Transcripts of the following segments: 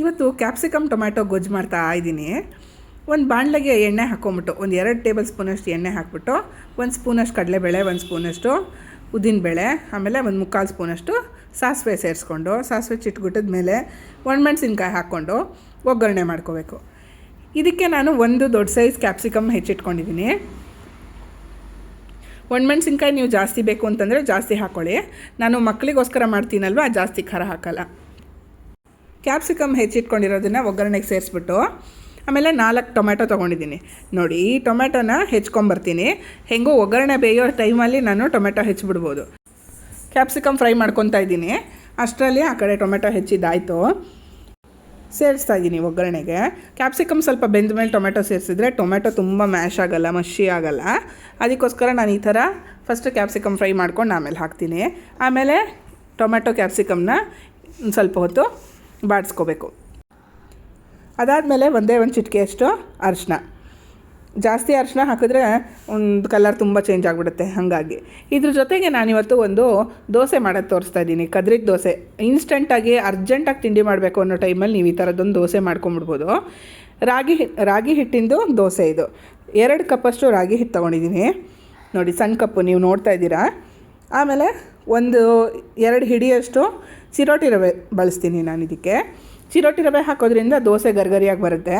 ಇವತ್ತು capsicum tomato ಗೊಜ್ಜು ಮಾಡ್ತಾ ಇದ್ದೀನಿ. ಒಂದು ಬಾಣಲೆಗೆ ಎಣ್ಣೆ ಹಾಕ್ಕೊಂಬಿಟ್ಟು ಒಂದು ಎರಡು ಟೇಬಲ್ ಸ್ಪೂನಷ್ಟು ಎಣ್ಣೆ ಹಾಕ್ಬಿಟ್ಟು, ಒಂದು ಸ್ಪೂನಷ್ಟು ಕಡಲೆಬೇಳೆ, ಒಂದು ಸ್ಪೂನಷ್ಟು ಉದ್ದಿನಬೇಳೆ, ಆಮೇಲೆ ಒಂದು ಮುಕ್ಕಾಲು ಸ್ಪೂನಷ್ಟು ಸಾಸಿವೆ ಸೇರಿಸ್ಕೊಂಡು, ಸಾಸಿವೆ ಚಿಟ್ಗುಟ್ಟದ ಮೇಲೆ ಒಣಮೆಣಸಿನ್ಕಾಯಿ ಹಾಕ್ಕೊಂಡು ಒಗ್ಗರಣೆ ಮಾಡ್ಕೋಬೇಕು. ಇದಕ್ಕೆ ನಾನು ಒಂದು ದೊಡ್ಡ ಸೈಜ್ ಕ್ಯಾಪ್ಸಿಕಮ್ ಹೆಚ್ಚಿಟ್ಕೊಂಡಿದ್ದೀನಿ ಒಣಮೆಣಸಿನ್ಕಾಯಿ ನೀವು ಜಾಸ್ತಿ ಬೇಕು ಅಂತಂದರೆ ಜಾಸ್ತಿ ಹಾಕ್ಕೊಳ್ಳಿ ನಾನು ಮಕ್ಕಳಿಗೋಸ್ಕರ ಮಾಡ್ತೀನಲ್ವ, ಜಾಸ್ತಿ ಖಾರ ಹಾಕಲ್ಲ. ಕ್ಯಾಪ್ಸಿಕಮ್ ಹೆಚ್ಚಿಟ್ಕೊಂಡಿರೋದನ್ನು ಒಗ್ಗರಣೆಗೆ ಸೇರಿಸ್ಬಿಟ್ಟು ಆಮೇಲೆ ನಾಲ್ಕು ಟೊಮೆಟೊ ತೊಗೊಂಡಿದ್ದೀನಿ. ನೋಡಿ, ಈ ಟೊಮೆಟೊನ ಹೆಚ್ಕೊಂಬರ್ತೀನಿ. ಹೆಂಗೋ ಒಗ್ಗರಣೆ ಬೇಯೋ ಟೈಮಲ್ಲಿ ನಾನು ಟೊಮೆಟೊ ಹೆಚ್ಚಿಬಿಡ್ಬೋದು. ಕ್ಯಾಪ್ಸಿಕಮ್ ಫ್ರೈ ಮಾಡ್ಕೊತಾ ಇದ್ದೀನಿ. ಅಷ್ಟರಲ್ಲಿ ಆ ಕಡೆ ಟೊಮೆಟೊ ಹೆಚ್ಚಿದ್ದಾಯಿತು ಸೇರಿಸ್ತಾ ಇದ್ದೀನಿ ಒಗ್ಗರಣೆಗೆ. ಕ್ಯಾಪ್ಸಿಕಮ್ ಸ್ವಲ್ಪ ಬೆಂದ ಮೇಲೆ ಟೊಮೆಟೊ ಸೇರಿಸಿದ್ರೆ ಟೊಮೆಟೊ ತುಂಬ ಮ್ಯಾಶ್ ಆಗೋಲ್ಲ, ಮಷಿ ಆಗೋಲ್ಲ. ಅದಕ್ಕೋಸ್ಕರ ನಾನು ಈ ಥರ ಫಸ್ಟ್ ಕ್ಯಾಪ್ಸಿಕಮ್ ಫ್ರೈ ಮಾಡ್ಕೊಂಡು ಆಮೇಲೆ ಹಾಕ್ತೀನಿ. ಆಮೇಲೆ ಟೊಮೆಟೊ ಕ್ಯಾಪ್ಸಿಕಮ್ನ ಸ್ವಲ್ಪ ಹೊತ್ತು ಬಾಡಿಸ್ಕೋಬೇಕು. ಅದಾದಮೇಲೆ ಒಂದೇ ಒಂದು ಚಿಟಿಕೆಯಷ್ಟು ಅರಿಶಿನ ಜಾಸ್ತಿ ಅರಿಶಿನ ಹಾಕಿದ್ರೆ ಒಂದು ಕಲರ್ ತುಂಬ ಚೇಂಜ್ ಆಗಿಬಿಡುತ್ತೆ, ಹಾಗಾಗಿ. ಇದ್ರ ಜೊತೆಗೆ ನಾನಿವತ್ತು ಒಂದು ದೋಸೆ ಮಾಡೋದು ತೋರಿಸ್ತಾ ಇದ್ದೀನಿ, ಕದ್ರಿದ ದೋಸೆ. ಇನ್ಸ್ಟೆಂಟಾಗಿ ಅರ್ಜೆಂಟಾಗಿ ತಿಂಡಿ ಮಾಡಬೇಕು ಅನ್ನೋ ಟೈಮಲ್ಲಿ ನೀವು ಈ ಥರದ್ದೊಂದು ದೋಸೆ ಮಾಡ್ಕೊಂಬಿಡ್ಬೋದು. ರಾಗಿ ರಾಗಿ ಹಿಟ್ಟಿಂದು ದೋಸೆ ಇದು. ಎರಡು ಕಪ್ಪಷ್ಟು ರಾಗಿ ಹಿಟ್ಟು ತೊಗೊಂಡಿದ್ದೀನಿ ನೋಡಿ, ಸಣ್ಣ ಕಪ್ಪು, ನೀವು ನೋಡ್ತಾ ಇದ್ದೀರಾ? ಆಮೇಲೆ ಒಂದು ಎರಡು ಹಿಡಿಯಷ್ಟು ಚಿರೋಟಿ ರವೆ ಬಳಸ್ತೀನಿ ನಾನು ಇದಕ್ಕೆ. ಚಿರೋಟಿ ರವೆ ಹಾಕೋದ್ರಿಂದ ದೋಸೆ ಗರ್ಗರಿಯಾಗಿ ಬರುತ್ತೆ.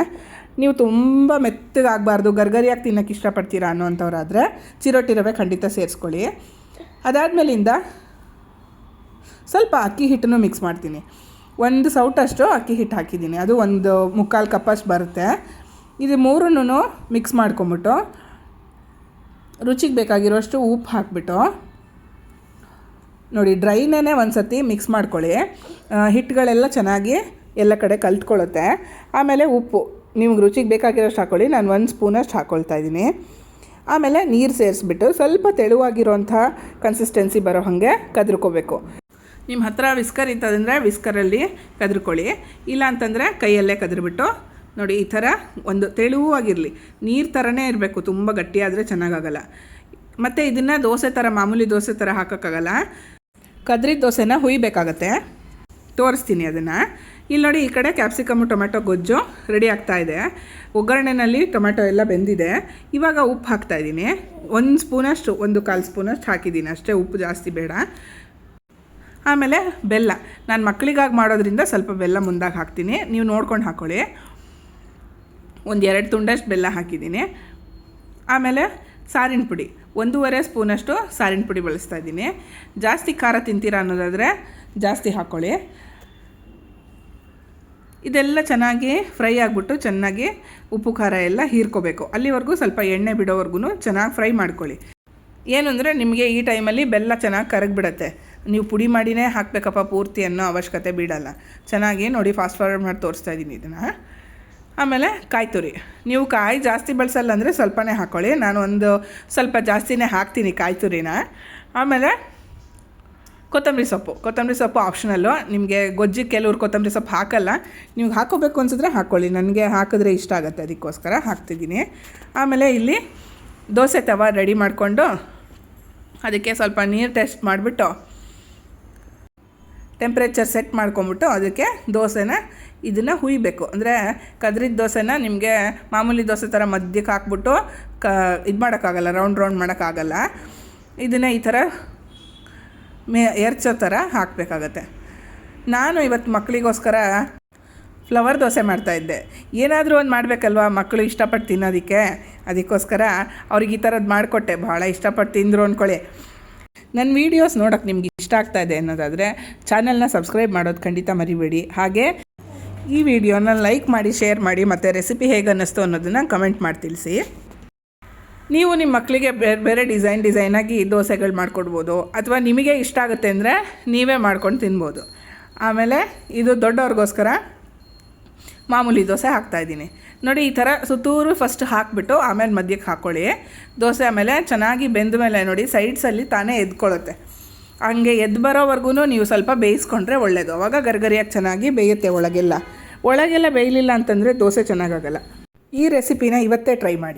ನೀವು ತುಂಬ ಮೆತ್ತಗಾಗಬಾರ್ದು, ಗರ್ಗರಿಯಾಗಿ ತಿನ್ನೋಕ್ಕೆ ಇಷ್ಟಪಡ್ತೀರಾ ಅನ್ನೋಂಥವ್ರಾದರೆ ಚಿರೋಟಿ ರವೆ ಖಂಡಿತ ಸೇರಿಸ್ಕೊಳ್ಳಿ. ಅದಾದಮೇಲಿಂದ ಸ್ವಲ್ಪ ಅಕ್ಕಿ ಹಿಟ್ಟನ್ನು ಮಿಕ್ಸ್ ಮಾಡ್ತೀನಿ. ಒಂದು ಸೌಟಷ್ಟು ಅಕ್ಕಿ ಹಿಟ್ಟು ಹಾಕಿದ್ದೀನಿ. ಅದು ಒಂದು ಮುಕ್ಕಾಲು ಕಪ್ಪಷ್ಟು ಬರುತ್ತೆ. ಇದು ಮೂರನ್ನೂ ಮಿಕ್ಸ್ ಮಾಡ್ಕೊಂಬಿಟ್ಟು ರುಚಿಗೆ ಬೇಕಾಗಿರೋಷ್ಟು ಉಪ್ಪು ಹಾಕ್ಬಿಟ್ಟು ನೋಡಿ ಡ್ರೈನೇ ಒಂದು ಸತಿ ಮಿಕ್ಸ್ ಮಾಡ್ಕೊಳ್ಳಿ. ಹಿಟ್ಟುಗಳೆಲ್ಲ ಚೆನ್ನಾಗಿ ಎಲ್ಲ ಕಡೆ ಕಲ್ತ್ಕೊಳ್ಳುತ್ತೆ. ಆಮೇಲೆ ಉಪ್ಪು. ನಿಮ್ಗೆ ರುಚಿಗೆ ಬೇಕಾಗಿರೋಷ್ಟು ಹಾಕ್ಕೊಳ್ಳಿ ನಾನು ಒಂದು ಸ್ಪೂನಷ್ಟು ಹಾಕ್ಕೊಳ್ತಾ ಇದ್ದೀನಿ. ಆಮೇಲೆ ನೀರು ಸೇರಿಸ್ಬಿಟ್ಟು ಸ್ವಲ್ಪ ತೆಳುವಾಗಿರೋಂಥ ಕನ್ಸಿಸ್ಟೆನ್ಸಿ ಬರೋ ಹಾಗೆ ಕದ್ರ್ಕೋಬೇಕು. ನಿಮ್ಮ ಹತ್ರ ವಿಸ್ಕರ್ ಇತ್ತದಂದರೆ ವಿಸ್ಕರಲ್ಲಿ ಕದ್ರಕೊಳ್ಳಿ. ಇಲ್ಲ ಅಂತಂದರೆ ಕೈಯಲ್ಲೇ ಕದ್ರಿಬಿಟ್ಟು, ನೋಡಿ, ಈ ಥರ ಒಂದು ತೆಳುವಾಗಿರಲಿ. ನೀರು ಥರನೇ ಇರಬೇಕು, ತುಂಬ ಗಟ್ಟಿಯಾದರೆ ಚೆನ್ನಾಗಾಗಲ್ಲ. ಮತ್ತು ಇದನ್ನು ದೋಸೆ ಥರ ಮಾಮೂಲಿ ದೋಸೆ ಥರ ಹಾಕೋಕ್ಕಾಗಲ್ಲ. ಕದ್ರಿದ ದೋಸೆನ ಹುಯ್ಬೇಕಾಗತ್ತೆ. ತೋರಿಸ್ತೀನಿ ಅದನ್ನು. ಇಲ್ಲಿ ನೋಡಿ ಈ ಕಡೆ ಕ್ಯಾಪ್ಸಿಕಮ್ ಟೊಮೆಟೊ ಗೊಜ್ಜು ರೆಡಿ ಆಗ್ತಾ ಇದೆ. ಒಗ್ಗರಣೆನಲ್ಲಿ ಟೊಮೆಟೊ ಎಲ್ಲ ಬೆಂದಿದೆ. ಇವಾಗ ಉಪ್ಪು ಹಾಕ್ತಾ ಇದ್ದೀನಿ. ಒಂದು ಸ್ಪೂನಷ್ಟು, ಒಂದು ಕಾಲು ಸ್ಪೂನಷ್ಟು ಹಾಕಿದ್ದೀನಿ ಅಷ್ಟೇ. ಉಪ್ಪು ಜಾಸ್ತಿ ಬೇಡ. ಆಮೇಲೆ ಬೆಲ್ಲ. ನಾನು ಮಕ್ಕಳಿಗಾಗಿ ಮಾಡೋದ್ರಿಂದ ಸ್ವಲ್ಪ ಬೆಲ್ಲ ಮುಂದಾಗಿ ಹಾಕ್ತೀನಿ. ನೀವು ನೋಡ್ಕೊಂಡು ಹಾಕ್ಕೊಳ್ಳಿ ಒಂದು ಎರಡು ತುಂಡಷ್ಟು ಬೆಲ್ಲ ಹಾಕಿದ್ದೀನಿ. ಆಮೇಲೆ ಸಾರಿನ ಪುಡಿ. ಒಂದೂವರೆ ಸ್ಪೂನಷ್ಟು ಸಾರಿನ ಪುಡಿ ಬಳಸ್ತಾ ಇದ್ದೀನಿ. ಜಾಸ್ತಿ ಖಾರ ತಿಂತೀರಾ ಅನ್ನೋದಾದರೆ ಜಾಸ್ತಿ ಹಾಕ್ಕೊಳ್ಳಿ. ಇದೆಲ್ಲ ಚೆನ್ನಾಗಿ ಫ್ರೈ ಆಗಿಬಿಟ್ಟು ಚೆನ್ನಾಗಿ ಉಪ್ಪು ಖಾರ ಎಲ್ಲ ಹೀರ್ಕೋಬೇಕು. ಅಲ್ಲಿವರೆಗೂ ಸ್ವಲ್ಪ ಎಣ್ಣೆ ಬಿಡೋವರೆಗೂ ಚೆನ್ನಾಗಿ ಫ್ರೈ ಮಾಡ್ಕೊಳ್ಳಿ. ಏನು ಅಂದರೆ ನಿಮಗೆ ಈ ಟೈಮಲ್ಲಿ ಬೆಲ್ಲ ಚೆನ್ನಾಗಿ ಕರಗಿಬಿಡತ್ತೆ. ನೀವು ಪುಡಿ ಮಾಡಿನೇ ಹಾಕಬೇಕಪ್ಪ ಪೂರ್ತಿ ಅನ್ನೋ ಅವಶ್ಯಕತೆ ಬಿಡಲ್ಲ ಚೆನ್ನಾಗಿ ನೋಡಿ ಫಾಸ್ಟ್ ಫಾರ್ವರ್ಡ್ ಮಾಡಿ ತೋರಿಸ್ತಾ ಇದ್ದೀನಿ ಇದನ್ನು. ಆಮೇಲೆ ಕಾಯಿ ತುರಿ. ನೀವು ಕಾಯಿ ಜಾಸ್ತಿ ಬಳಸಲ್ಲ ಅಂದರೆ ಸ್ವಲ್ಪನೇ ಹಾಕ್ಕೊಳ್ಳಿ ನಾನು ಒಂದು ಸ್ವಲ್ಪ ಜಾಸ್ತಿನೇ ಹಾಕ್ತೀನಿ ಕಾಯಿ ತುರಿನ. ಆಮೇಲೆ ಕೊತ್ತಂಬರಿ ಸೊಪ್ಪು. ಕೊತ್ತಂಬರಿ ಸೊಪ್ಪು ಆಪ್ಷನಲ್ಲು ನಿಮಗೆ ಗೊಜ್ಜಿ ಕೆಲವ್ರು ಕೊತ್ತಂಬರಿ ಸೊಪ್ಪು ಹಾಕಲ್ಲ. ನೀವು ಹಾಕೋಬೇಕು ಅನ್ಸಿದ್ರೆ ಹಾಕ್ಕೊಳ್ಳಿ ನನಗೆ ಹಾಕಿದ್ರೆ ಇಷ್ಟ ಆಗುತ್ತೆ ಅದಕ್ಕೋಸ್ಕರ ಹಾಕ್ತಿದ್ದೀನಿ. ಆಮೇಲೆ ಇಲ್ಲಿ ದೋಸೆ ತವ ರೆಡಿ ಮಾಡಿಕೊಂಡು ಅದಕ್ಕೆ ಸ್ವಲ್ಪ ನೀರು ಟೆಸ್ಟ್ ಮಾಡಿಬಿಟ್ಟು ಟೆಂಪ್ರೇಚರ್ ಸೆಟ್ ಮಾಡ್ಕೊಂಬಿಟ್ಟು ಅದಕ್ಕೆ ದೋಸೆನ ಇದನ್ನು ಹುಯ್ಬೇಕು. ಅಂದರೆ ಕದ್ರಿದ ದೋಸೆನ ನಿಮಗೆ ಮಾಮೂಲಿ ದೋಸೆ ಥರ ಮಧ್ಯಕ್ಕೆ ಹಾಕ್ಬಿಟ್ಟು ಕ ಇದು ಮಾಡೋಕ್ಕಾಗಲ್ಲ ರೌಂಡ್ ರೌಂಡ್ ಮಾಡೋಕ್ಕಾಗಲ್ಲ. ಇದನ್ನು ಈ ಥರ ಮೇ ಎರ್ಚೋ ಥರ ಹಾಕಬೇಕಾಗತ್ತೆ. ನಾನು ಇವತ್ತು ಮಕ್ಕಳಿಗೋಸ್ಕರ ಫ್ಲವರ್ ದೋಸೆ ಮಾಡ್ತಾಯಿದ್ದೆ ಏನಾದರೂ ಒಂದು ಮಾಡಬೇಕಲ್ವ ಮಕ್ಕಳು ಇಷ್ಟಪಟ್ಟು ತಿನ್ನೋದಕ್ಕೆ? ಅದಕ್ಕೋಸ್ಕರ ಅವ್ರಿಗೆ ಈ ಥರದ್ದು ಮಾಡಿಕೊಟ್ಟೆ, ಭಾಳ ಇಷ್ಟಪಟ್ಟು ತಿಂದರು ಅಂದ್ಕೊಳ್ಳಿ ನನ್ನ ವೀಡಿಯೋಸ್ ನೋಡೋಕೆ ನಿಮ್ಗೆ ಇಷ್ಟ ಆಗ್ತಾ ಇದೆ ಅನ್ನೋದಾದರೆ ಚಾನಲ್ನ ಸಬ್ಸ್ಕ್ರೈಬ್ ಮಾಡೋದು ಖಂಡಿತ ಮರಿಬೇಡಿ. ಹಾಗೆ ಈ ವಿಡಿಯೋನ ಲೈಕ್ ಮಾಡಿ ಶೇರ್ ಮಾಡಿ, ಮತ್ತು ರೆಸಿಪಿ ಹೇಗೆ ಅನ್ನಿಸ್ತು ಅನ್ನೋದನ್ನು ಕಮೆಂಟ್ ಮಾಡಿ ತಿಳಿಸಿ. ನೀವು ನಿಮ್ಮ ಮಕ್ಕಳಿಗೆ ಬೇರೆ ಬೇರೆ ಡಿಸೈನ್ ಡಿಸೈನಾಗಿ ದೋಸೆಗಳು ಮಾಡಿಕೊಡ್ಬೋದು, ಅಥವಾ ನಿಮಗೆ ಇಷ್ಟ ಆಗುತ್ತೆ ಅಂದರೆ ನೀವೇ ಮಾಡ್ಕೊಂಡು ತಿನ್ಬೋದು. ಆಮೇಲೆ ಇದು ದೊಡ್ಡವ್ರಿಗೋಸ್ಕರ ಮಾಮೂಲಿ ದೋಸೆ ಹಾಕ್ತಾಯಿದ್ದೀನಿ ನೋಡಿ, ಈ ಥರ ಸುತ್ತೂರು ಫಸ್ಟ್ ಹಾಕಿಬಿಟ್ಟು ಆಮೇಲೆ ಮಧ್ಯಕ್ಕೆ ಹಾಕ್ಕೊಳ್ಳಿ ದೋಸೆ ಆಮೇಲೆ ಚೆನ್ನಾಗಿ ಬೆಂದ ಮೇಲೆ ನೋಡಿ ಸೈಡ್ಸಲ್ಲಿ ತಾನೇ ಎದ್ಕೊಳ್ಳುತ್ತೆ. ಹಂಗೆ ಎದ್ದು ಬರೋವರೆಗೂ ನೀವು ಸ್ವಲ್ಪ ಬೇಯಿಸ್ಕೊಂಡ್ರೆ ಒಳ್ಳೆಯದು ಅವಾಗ ಗರ್ಗರಿಯಾಗಿ ಚೆನ್ನಾಗಿ ಬೇಯುತ್ತೆ ಒಳಗೆಲ್ಲ. ಒಳಗೆಲ್ಲ ಬೇಯಲಿಲ್ಲ ಅಂತಂದರೆ ದೋಸೆ ಚೆನ್ನಾಗಾಗಲ್ಲ. ಈ ರೆಸಿಪಿನ ಇವತ್ತೇ ಟ್ರೈ ಮಾಡಿ.